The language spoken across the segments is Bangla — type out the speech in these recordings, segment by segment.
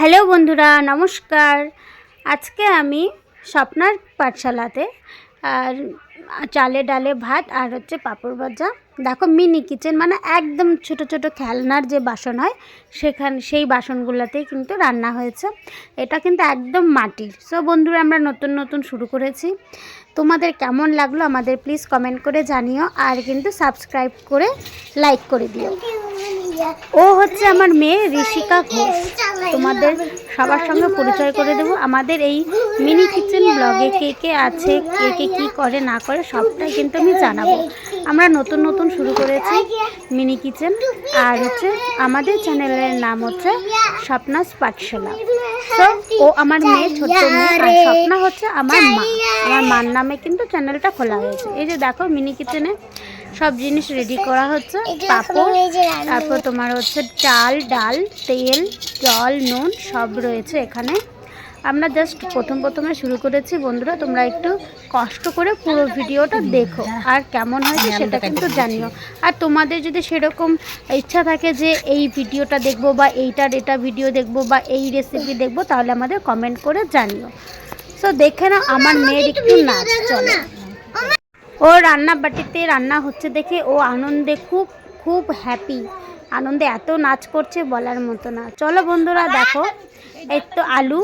হ্যালো বন্ধুরা, নমস্কার। আজকে আমি স্বপ্নার পাঠশালাতে, আর চালে ডালে ভাত আর হচ্ছে পাঁপড় ভাজা। দেখো মিনি কিচেন মানে একদম ছোট ছোট খেলনার যে বাসন হয়, সেখানে, সেই বাসনগুলোতেই কিন্তু রান্না হয়েছে। এটা কিন্তু একদম মাটির। সো বন্ধুরা, আমরা নতুন নতুন শুরু করেছি। তোমাদের কেমন লাগল আমাদের প্লিজ কমেন্ট করে জানিও। আর কিন্তু সাবস্ক্রাইব করে লাইক করে দিও। ও হচ্ছে আমার মেয়ে ঋষিকা ঘোষ। তোমাদের সবার সঙ্গে পরিচয় করে দেবো। আমাদের এই মিনি কিচেন ব্লগে কে কে আছে, কে কে কী করে, না করে, সবটাই কিন্তু আমি জানাব। আমরা নতুন নতুন শুরু করেছি মিনি কিচেন আর হচ্ছে আমাদের চ্যানেলের নাম হচ্ছে স্বপ্নাস পাঠশালা। তো ও আমার মেয়ে, ছোট্ট মেয়ে। স্বপ্না হচ্ছে আমার মা। আমার মার নামে কিন্তু চ্যানেলটা খোলা হয়েছে। এই যে দেখো মিনি কিচেনে সব জিনিস রেডি করা হচ্ছে পাঁপড় তারপর তোমার হচ্ছে চাল ডাল তেল জল নুন সব রয়েছে এখানে। আমরা জাস্ট প্রথম প্রথমে শুরু করেছি বন্ধুরা তোমরা একটু কষ্ট করে পুরো ভিডিওটা দেখো আর কেমন হয়েছে সেটা কিন্তু জানিও। আর তোমাদের যদি সেরকম ইচ্ছা থাকে যে এই ভিডিওটা দেখব বা এইটার এটা ভিডিও দেখব বা এই রেসিপি দেখব তাহলে আমাদের কমেন্ট করে জানিও। সো দেখে না আমার মেয়ের একটু নাচ চলো। ও রান্না বাটিতে রান্না হচ্ছে দেখে ও আনন্দে খুব খুব হ্যাপি আনন্দে এত নাচ করছে বলার মতো না। চলো বন্ধুরা দেখো। এই তো আলু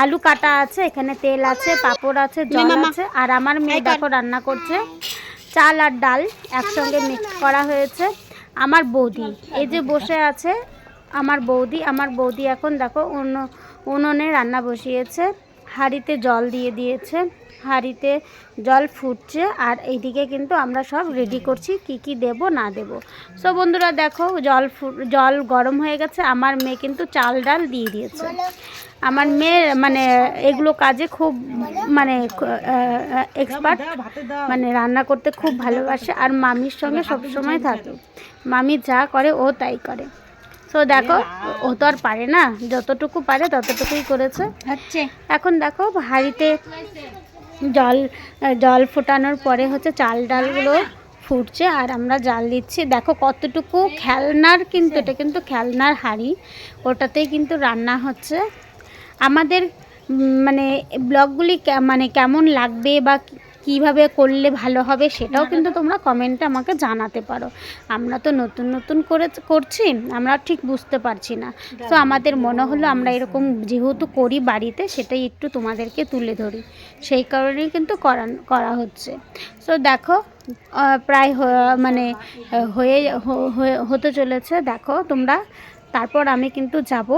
আলু কাটা আছে এখানে তেল আছে পাপড় আছে জল আছে আর আমার মেয়ে দেখো রান্না করছে। চাল আর ডাল একসঙ্গে মিক্স করা হয়েছে। আমার বৌদি এই যে বসে আছে আমার বৌদি আমার বৌদি এখন দেখো উন উনুনে রান্না বসিয়েছে হাঁড়িতে জল দিয়ে দিয়েছে। হাঁড়িতে জল ফুটছে আর এইদিকে কিন্তু আমরা সব রেডি করছি কি কি দেব, না দেব। সো বন্ধুরা দেখো, জল জল গরম হয়ে গেছে। আমার মেয়ে কিন্তু চাল ডাল দিয়ে দিয়েছে। আমার মেয়ে মানে এগুলো কাজে খুব মানে এক্সপার্ট মানে রান্না করতে খুব ভালোবাসে। আর মামির সঙ্গে সবসময় থাকে। মামি যা করে, ও তাই করে। সো দেখো ও তো আর পারে না। যতটুকু পারে ততটুকুই করেছে। হচ্ছে। এখন দেখো হাঁড়িতে জল জল ফোটানোর পরে হচ্ছে চাল ডালগুলো ফুটছে আর আমরা জাল দিচ্ছি। দেখো কতটুকু খেলনার কিন্তু এটা কিন্তু খেলনার হাঁড়ি। ওটাতেই কিন্তু রান্না হচ্ছে। আমাদের মানে ব্লগগুলি মানে কেমন লাগবে বা কীভাবে করলে ভালো হবে সেটাও কিন্তু তোমরা কমেন্টে আমাকে জানাতে পারো। আমরা তো নতুন নতুন করে করছি আমরা ঠিক বুঝতে পারছি না। তো আমাদের মনে হলো আমরা এরকম যেহেতু করি বাড়িতে সেটাই একটু তোমাদেরকে তুলে ধরি। সেই কারণেই কিন্তু করা করা হচ্ছে। সো দেখো প্রায় মানে হয়ে হয়ে- হতে চলেছে। দেখো তোমরা তারপর আমি কিন্তু যাব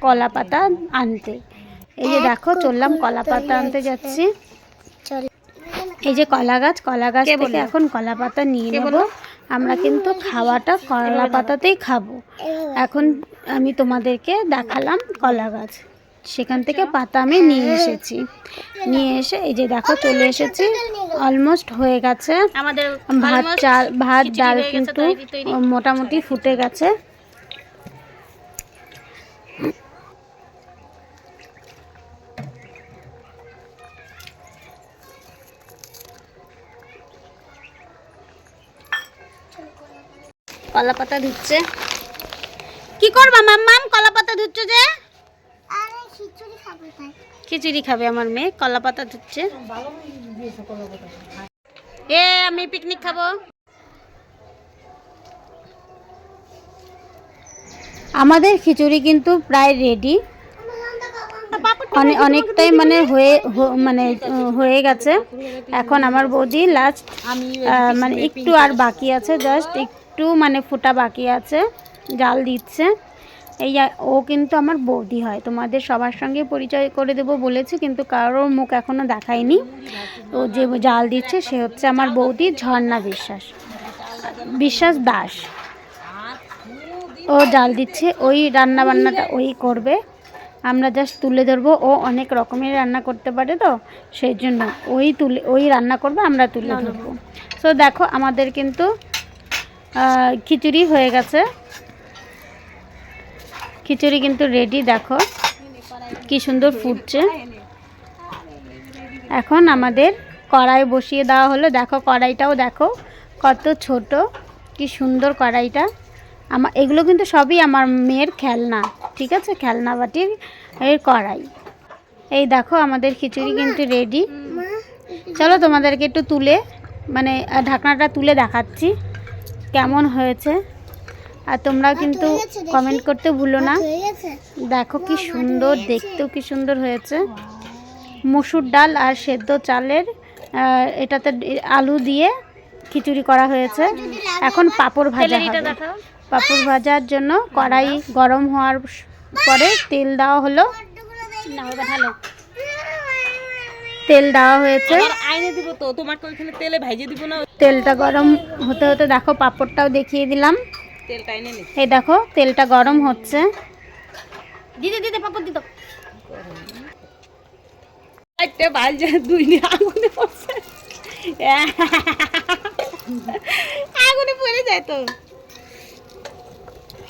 কলা পাতা আনতে। এই যে দেখো চললাম কলা পাতা আনতে যাচ্ছি। এই যে কলা গাছ কলা গাছ থেকে এখন কলা পাতা নিয়ে নেব। আমরা কিন্তু খাওয়াটা কলা পাতাতেই খাব। এখন আমি তোমাদেরকে দেখালাম কলা গাছ। সেখান থেকে পাতা আমি নিয়ে এসেছি। নিয়ে এসে এই যে দেখো চলে এসেছি। অলমোস্ট হয়ে গেছে। আমাদের ভাত চাল ভাত ডাল কিন্তু। মোটামুটি ফুটে গেছে। কলা পাতা ধুচ্ছে। কি করবা মাম্মাম? কলা পাতা ধুচ্ছে যে? খিচুড়ি খাবে আমার মেয়ে কলা পাতা ধুচ্ছে। এ আমি পিকনিক খাব। আমাদের খিচুড়ি কিন্তু প্রায় রেডি অনেক অনেকটাই মানে হয়ে মানে হয়ে গেছে। এখন আমার বৌদি লাস্ট মানে একটু আর বাকি আছে জাস্ট একটু মানে ফোটা বাকি আছে জাল দিচ্ছে। এই ও কিন্তু আমার বৌদি হয় তোমাদের সবার সঙ্গে পরিচয় করে দেবো বলেছি কিন্তু কারোর মুখ এখনও দেখায়নি। ও যে জাল দিচ্ছে সে হচ্ছে আমার বৌদি ঝর্ণা বিশ্বাস বিশ্বাস দাস। ও জাল দিচ্ছে ওই রান্না বান্নাটা ওই করবে। আমরা জাস্ট তুলে ধরবো ও অনেক রকমের রান্না করতে পারে তো সেই জন্য ওই তুলে ওই রান্না করবে আমরা তুলে ধরবো। সো দেখো আমাদের কিন্তু খিচুড়ি হয়ে গেছে। খিচুড়ি কিন্তু রেডি দেখো কি সুন্দর ফুটছে। এখন আমাদের কড়াই বসিয়ে দেওয়া হলো। দেখো কড়াইটাও দেখো কত ছোট কি সুন্দর কড়াইটা। আমার এগুলো কিন্তু সবই আমার মেয়ের খেলনা ঠিক আছে? খেলনা বাটির এর কড়াই। এই দেখো আমাদের খিচুড়ি কিন্তু রেডি চলো তোমাদেরকে একটু তুলে মানে ঢাকনাটা তুলে দেখাচ্ছি। কেমন হয়েছে? আর তোমরা কিন্তু কমেন্ট করতে ভুলো না। দেখো কি সুন্দর দেখতেও কি সুন্দর হয়েছে। মসুর ডাল আর সেদ্ধ চালের এটাতে আলু দিয়ে খিচুড়ি করা হয়েছে। এখন পাঁপড় ভাজা হবে। পাঁপড় ভাজার জন্য কড়াই গরম হওয়ার পরে তেল দেওয়া হলো। না ভালো। তেল দেওয়া হয়েছে। আর আইনে দিব তো তোমাকে ওইখানে তেলে ভাইজে দিব না। তেলটা গরম হতে হতে দেখো পাপড়টাও দেখিয়ে দিলাম। তেলটা এনে নে। এই দেখো তেলটা গরম হচ্ছে। দিতে দিতে পাপড় দিত। একটা বাজে দুই নি আগুনে পড়ছে। আগুনে পড়ে যায় তো।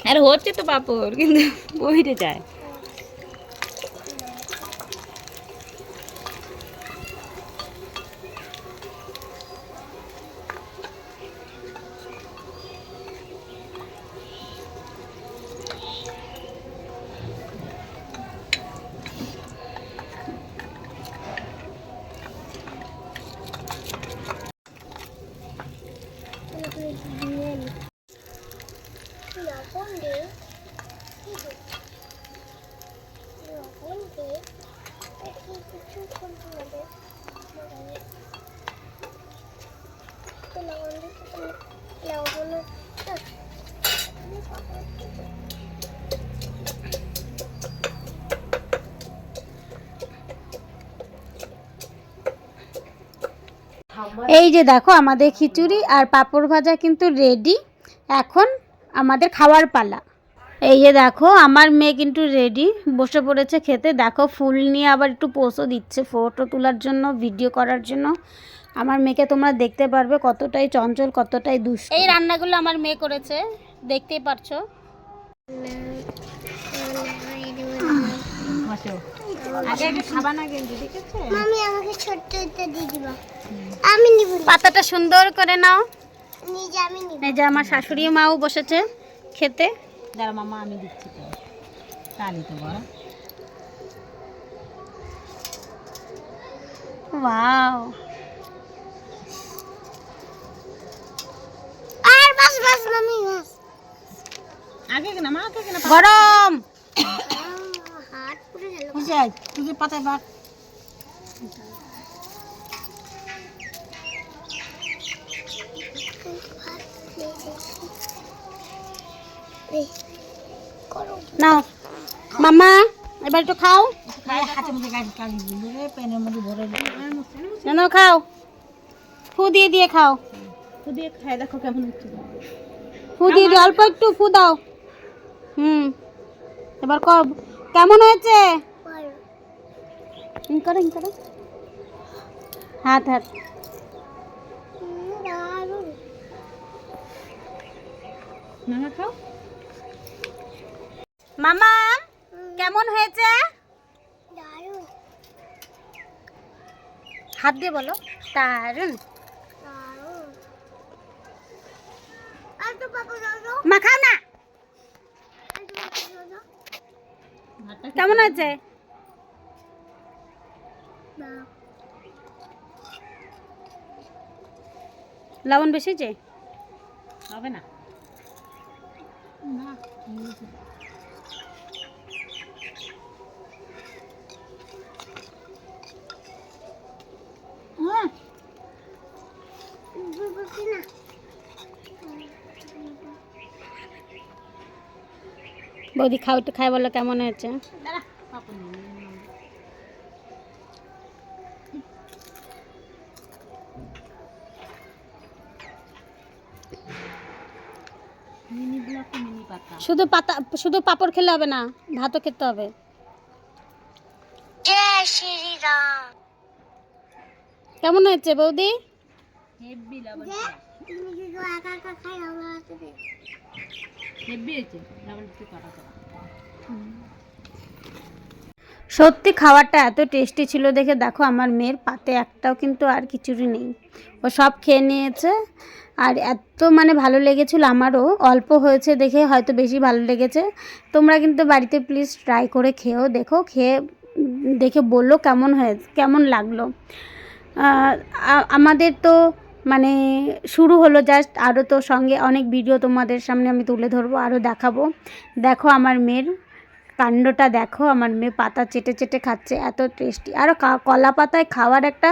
আর হচ্ছে তো পাপড় কিন্তু বহিরে যায়। এই যে দেখো আমাদের খিচুড়ি আর পাঁপড় ভাজা কিন্তু রেডি এখন আমাদের খাওয়ার পালা। এই যে দেখো আমার মেয়ে কিন্তু রেডি বসে পড়েছে খেতে। দেখো ফুল নিয়ে আবার একটু পোস্টও দিচ্ছে ফটো তোলার জন্য ভিডিও করার জন্য। আমার মেয়েকে তোমরা দেখতে পারবে কতটাই চঞ্চল কতটাই দুষ এই রান্নাগুলো আমার মেয়ে করেছে দেখতেই পারছ। আগে আগে খাবা না ঠিক আছে? মামি আমাকে ছোট্ট একটা দিয়ে দিবা আমি নিব। পাতাটা সুন্দর করে নাও। নিজে আমি নিব। এই যে আমার শাশুড়ি মাও বসেছে খেতে। দাঁড়া মামা আমি দিচ্ছি তো। তালি তো বড়। ওয়াও। আর বাস বাস মামি বাস। আগে কেনা? মা আগে কেনা? গরম। বুঝাই তুই পাতায় নাও। মামা এবার একটু খাও। না খাও। ফু দিয়ে দিয়ে খাও। তো দিয়ে খাই দেখো কেমন হচ্ছে। ফু দিয়ে অল্প একটু ফু দাও। হুম। এবার কর। কেমন হয়েছে? হিং করো হিং করো হাত হাত। মামা খাও। মামা কেমন হয়েছে? হাত দিয়ে বলো। দারুণ মা খাও না। কেমন হয়েছে দাও লবণ বেশি যে? হবে না। না বৌদি খাও একটু খাই বলো কেমন হয়েছে দাঁড়া পাপড় নিয়ে নে। মিনি ব্লক মিনি পাতা শুধু পাতা শুধু পাপড় খেলে হবে না ভাতও খেতে হবে। কেমন হয়েছে বৌদি? হয়েছে লবণ একটু কাটা করা সত্যি খাবারটা এত টেস্টি ছিল দেখে দেখো আমার মেয়ের পাতে একটাও কিন্তু আর খিচুড়ি নেই। ও সব খেয়ে নিয়েছে আর এত মানে ভালো লেগেছিল আমারও। অল্প হয়েছে দেখে হয়তো বেশি ভালো লেগেছে। তোমরা কিন্তু বাড়িতে প্লিজ ট্রাই করে খেয়েও দেখো, খেয়ে দেখে বলল কেমন হয়ে, কেমন লাগল। আমাদের তো মানে শুরু হলো জাস্ট আরও তো সঙ্গে অনেক ভিডিও তোমাদের সামনে আমি তুলে ধরবো, আরও দেখাবো। দেখো আমার মেয়ের কাণ্ডটা দেখো, আমার মেয়ে পাতা চেটে চেটে খাচ্ছে, এত টেস্টি আরও কলা পাতায় খাওয়ার একটা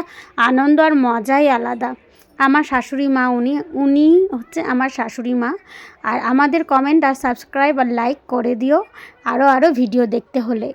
আনন্দ আর মজাই আলাদা। আমার শাশুড়ি মা, উনি উনি হচ্ছে আমার শাশুড়ি মা। আর আমাদের কমেন্ট আর সাবস্ক্রাইব আর লাইক করে দিও। আরও আরও ভিডিও দেখতে হলে।